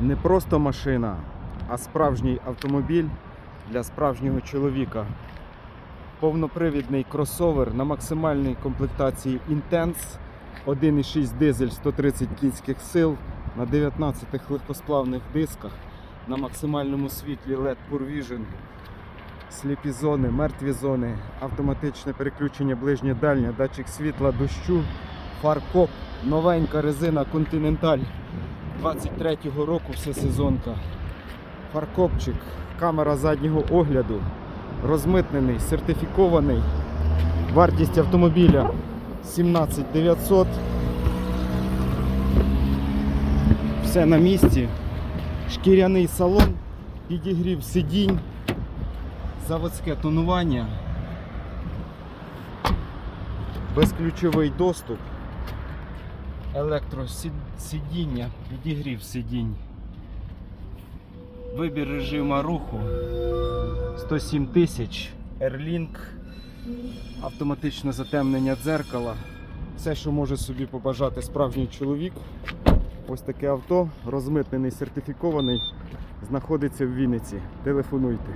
Не просто машина, а справжній автомобіль для справжнього чоловіка. Повнопривідний кросовер на максимальній комплектації Intense 1,6 дизель 130 кінських сил на 19 легкосплавних дисках на максимальному світлі LED Pure Vision, сліпі зони, мертві зони, автоматичне переключення ближнє дальнє, датчик світла, дощу, фаркоп, новенька резина Continental 23-го року всесезонка. Фаркопчик, камера заднього огляду, розмитнений, сертифікований. Вартість автомобіля 17 900. Все на місці. Шкіряний салон, підігрів сидінь, заводське тонування, безключовий доступ, електросидіння, підігрів сидінь, вибір режиму руху 107 тисяч, Airlink, автоматичне затемнення дзеркала. Все, що може собі побажати справжній чоловік. Ось таке авто, розмитнений, сертифікований, знаходиться в Вінниці. Телефонуйте.